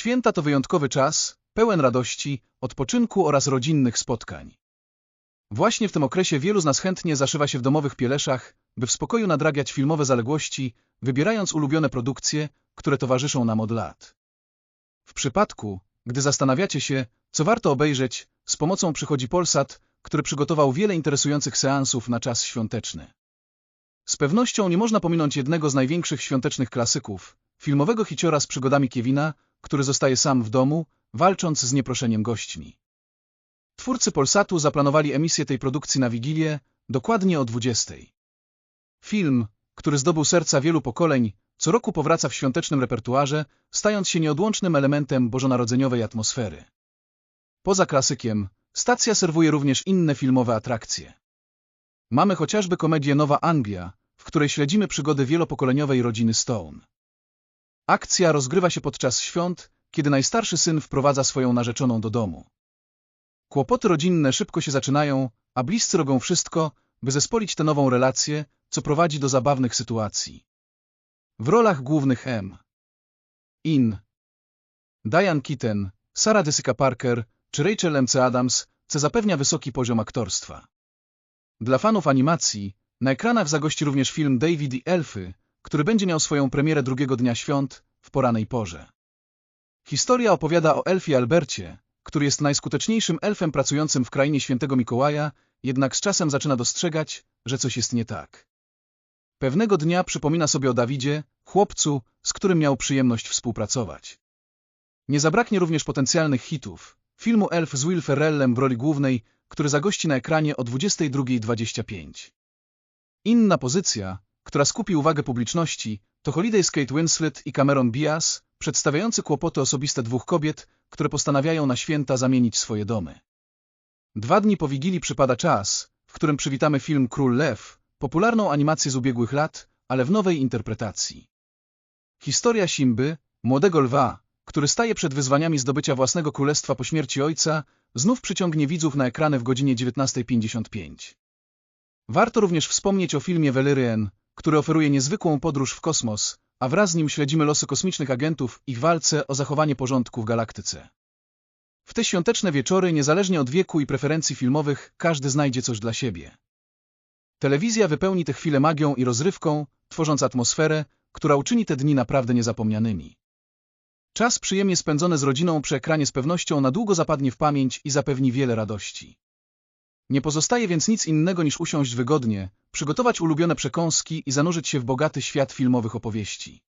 Święta to wyjątkowy czas, pełen radości, odpoczynku oraz rodzinnych spotkań. Właśnie w tym okresie wielu z nas chętnie zaszywa się w domowych pieleszach, by w spokoju nadrabiać filmowe zaległości, wybierając ulubione produkcje, które towarzyszą nam od lat. W przypadku, gdy zastanawiacie się, co warto obejrzeć, z pomocą przychodzi Polsat, który przygotował wiele interesujących seansów na czas świąteczny. Z pewnością nie można pominąć jednego z największych świątecznych klasyków, filmowego hiciora z przygodami Kevina, który zostaje sam w domu, walcząc z nieproszeniem gośćmi. Twórcy Polsatu zaplanowali emisję tej produkcji na Wigilię, dokładnie o 20. Film, który zdobył serca wielu pokoleń, co roku powraca w świątecznym repertuarze, stając się nieodłącznym elementem bożonarodzeniowej atmosfery. Poza klasykiem, stacja serwuje również inne filmowe atrakcje. Mamy chociażby komedię Nowa Anglia, w której śledzimy przygody wielopokoleniowej rodziny Stone. Akcja rozgrywa się podczas świąt, kiedy najstarszy syn wprowadza swoją narzeczoną do domu. Kłopoty rodzinne szybko się zaczynają, a bliscy robią wszystko, by zespolić tę nową relację, co prowadzi do zabawnych sytuacji. W rolach głównych M. In, Diane Keaton, Sarah Jessica Parker czy Rachel M. Adams, co zapewnia wysoki poziom aktorstwa. Dla fanów animacji, na ekranach zagości również film David i Elfy, który będzie miał swoją premierę drugiego dnia świąt, w poranej porze. Historia opowiada o elfie Albercie, który jest najskuteczniejszym elfem pracującym w krainie świętego Mikołaja, jednak z czasem zaczyna dostrzegać, że coś jest nie tak. Pewnego dnia przypomina sobie o Dawidzie, chłopcu, z którym miał przyjemność współpracować. Nie zabraknie również potencjalnych hitów, filmu Elf z Will Ferrellem w roli głównej, który zagości na ekranie o 22.25. Inna pozycja, która skupi uwagę publiczności, to Holiday z Kate Winslet i Cameron Diaz, przedstawiający kłopoty osobiste dwóch kobiet, które postanawiają na święta zamienić swoje domy. Dwa dni po Wigilii przypada czas, w którym przywitamy film Król Lew, popularną animację z ubiegłych lat, ale w nowej interpretacji. Historia Simby, młodego lwa, który staje przed wyzwaniami zdobycia własnego królestwa po śmierci ojca, znów przyciągnie widzów na ekrany w godzinie 19.55. Warto również wspomnieć o filmie Valerian, który oferuje niezwykłą podróż w kosmos, a wraz z nim śledzimy losy kosmicznych agentów i walce o zachowanie porządku w galaktyce. W te świąteczne wieczory, niezależnie od wieku i preferencji filmowych, każdy znajdzie coś dla siebie. Telewizja wypełni te chwile magią i rozrywką, tworząc atmosferę, która uczyni te dni naprawdę niezapomnianymi. Czas przyjemnie spędzony z rodziną przy ekranie z pewnością na długo zapadnie w pamięć i zapewni wiele radości. Nie pozostaje więc nic innego niż usiąść wygodnie, przygotować ulubione przekąski i zanurzyć się w bogaty świat filmowych opowieści.